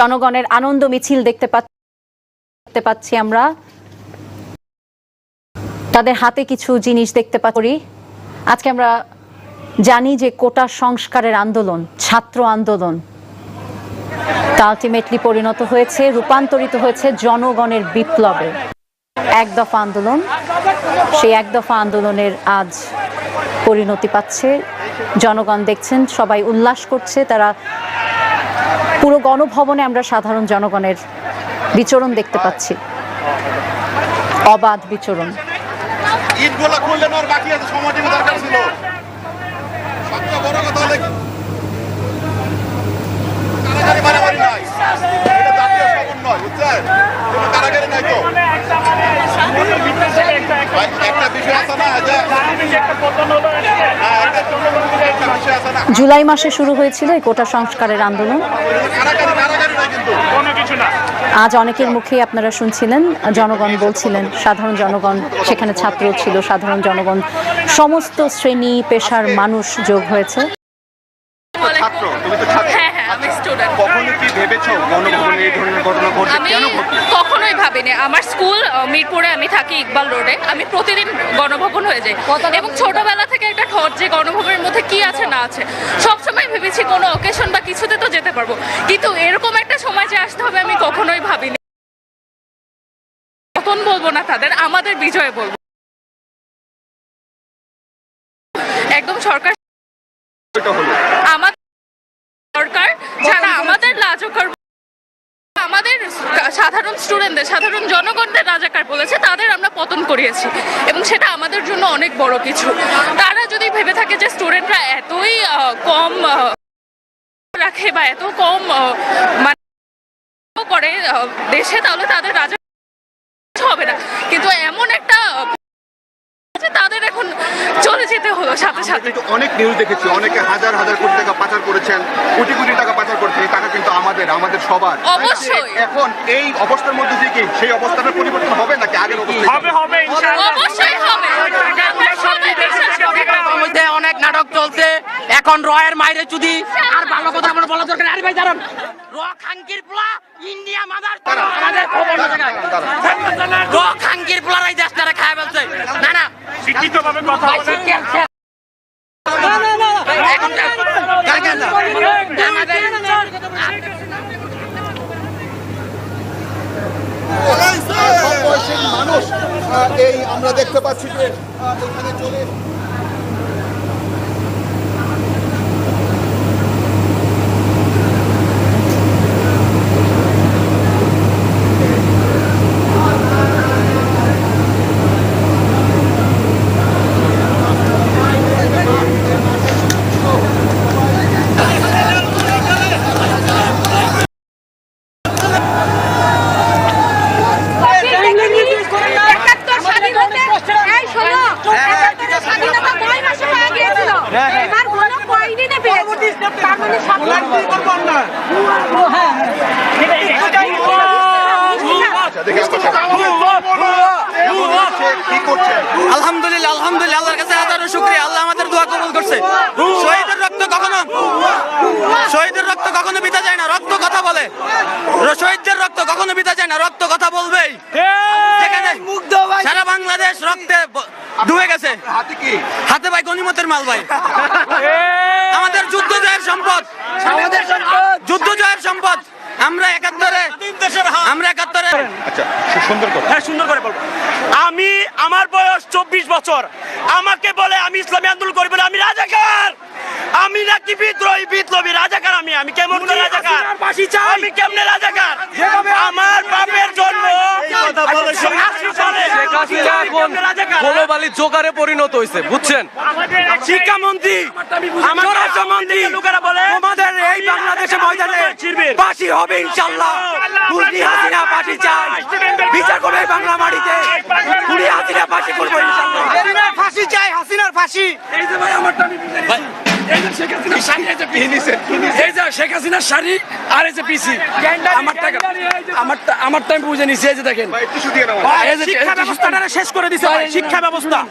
জনগণের আনন্দ মিছিল দেখতে পা- দেখতে পাচ্ছি আমরা। তাদের হাতে কিছু জিনিস দেখতে পারি আজকে আমরা জানি যে কোটা সংস্কারের আন্দোলন, ছাত্র আন্দোলন। তা আলটিমেটলি পরিণত হয়েছে, রূপান্তরিত হয়েছে জনগণের বিপ্লবে। এক দফা আন্দোলন, সেই এক দফা আন্দোলনের আজ পরিণতি পাচ্ছে। জনগণ দেখছেন, সবাই উল্লাস করছে, তারা পুরো গণভবনে আমরা সাধারণ জনগণের বিচরণ দেখতে পাচ্ছি। অবাধ বিচরণ। বাকি আছে দরকার ছিল। সবচেয়ে বড় কথা হলে কারাগারি মারামারি নাই এটা জাতীয় শপথ নয় বুঝছেন কোনো কারাগারি নাই তো ভাই, একটা বিষয় আছে না যে হ্যাঁ, একটা একটা বিষয় আছে না জুলাই মাসে শুরু হয়েছিল এই কোটা সংস্কারের আন্দোলন। আজ অনেকের মুখে আপনারা শুনছিলেন জনগণ বলছিলেন সাধারণ জনগণ সেখানে ছাত্র ছিল সাধারণ জনগণ সমস্ত শ্রেণি পেশার মানুষ যোগ হয়েছে। ছাত্র তুমি তো ছাত্র। হ্যাঁ হ্যাঁ আমি স্টুডেন্ট কখনো কি ভেবেছো? গণভবনে এই ধরনের ঘটনা ঘটবে কেন ঘটবে কখনোই ভাবিনি। আমার স্কুল মিরপুরে আমি থাকি ইকবাল রোডে। আমি প্রতিদিন গণভবন হয়ে যাই। এবং ছোটবেলা থেকে একটা ঠট যে গণভবনের মধ্যে কি আছে না আছে সবসময় ভেবেছি কোনো অকেশন বা কিছুতে তো যেতে পারব। কিন্তু এরকম একটা সময় যে আসতে হবে আমি কখনোই ভাবিনি। পতন বলব না তাদের আমাদের বিজয় বলব। একদম সরকার আমাদের রাজকার আমাদের সাধারণ স্টুডেন্টদের সাধারণ জনগণদের রাজাকার বলেছে, তাদের আমরা পতন করিয়েছি। এবং সেটা আমাদের জন্য অনেক বড় কিছু। তারা যদি ভেবে থাকে যে স্টুডেন্টরা এতই কম রাখে বা এত কম মানে করে দেশে, তাহলে তাদের রাজা হবে না। কিন্তু এমন একটা আহ, যে তাদের এখন চলে অনেক নিউজ দেখেছি অনেকে হাজার হাজার কোটি টাকা পাচার করেছেন কোটি কোটি টাকা পাচার করেছেন এই টাকা কিন্তু আমাদের আমাদের সবার। অবশ্যই। এখন এই অবস্থার মধ্যে দিয়ে কি সেই অবস্থাটার পরিবর্তন হবে নাকি আগের অবস্থা হবে হবে অবশ্যই অনেক নাটক চলছে। এখন রয়ের মাইরে চুদি। আর ভালো কথা আমার বলা দরকার আরে ভাই দাঁড়ান। র খাঙ্কির পোলা ইন্ডিয়া মাদার আমাদের খবর না র খাঙ্কির পোলা এই দেশটারে খায় ফেলছে না না। শিক্ষিত ভাবে কথা বলেন শিক্ষা আছে। এখন যা- গান গান না। আমাদের- সব বয়সের মানুষ এই আমরা দেখতে পাচ্ছি যে এখানে চলে একাত্তর স্বাধীনতা এই শোনো একাত্তরের স্বাধীনতা কয় মাসে হয়ে গিয়েছিল এবার কোনো কয় দিনে পেয়েছে তার মানে সব আচ্ছা, দেখে আসতে চাই। সে কি করছেন আলহামদুলিল্লাহ আলহামদুলিল্লাহ আল্লাহর কাছে হাজারো শুকরিয়া। আল্লাহ আমাদের দোয়া কবুল করছে। শহীদের রক্ত কখনো শহীদের রক্ত কখনো বিতা যায় না রক্ত কথা বলে। শহীদদের রক্ত কখনো বিতা যায় না রক্ত কথা বলবেই। সারা বাংলাদেশ রক্তে ডুবে গেছে। হাতে ভাই গনিমতের মাল ভাই। আমাদের আমাদের যুদ্ধ জয়ের সম্পদ। আমরা একাত্তরে আমরা একাত্তরে আচ্ছা সুন্দর কথা। হ্যাঁ সুন্দর করে বলব। আমি আমার বয়স চব্বিশ বছর। আমাকে বলে আমি ইসলামী আন্দোলন করি বলে আমি রাজাকার। আমি নাকি বিদ্রোহী বিপ্লবী রাজাকার আমি। আমি কেমন করে রাজাকার? আমি কেমনে রাজাকার? আমার বাপের জন্ম আশি সালে। আমি কেমনে রাজাকার? গোলবালি জোকারে পরিণত হয়েছে বুঝছেন? শিক্ষামন্ত্রী স্বরাষ্ট্রমন্ত্রী তোমাদের এই বাংলাদেশে ময়দানে ফাঁসি হবে ইনশাল্লাহ খুনি হাসিনা ফাঁসি চাই। বিচার করবে বাংলা মাটিতে। খুনি হাসিনা ফাঁসি করব ইনশাল্লাহ ফাঁসি চাই হাসিনার ফাঁসি। এই যে ভাই আমারটা আমি বুঝে এই যে শেখ যে এই যে শেখ হাসিনার শাড়ি আর এই যে পিসি। আমার টাকা আমার আমার টাইম বুঝে নিছি এই যে দেখেন। শিক্ষা ব্যবস্থাটা শেষ করে দিছে শিক্ষা ব্যবস্থা।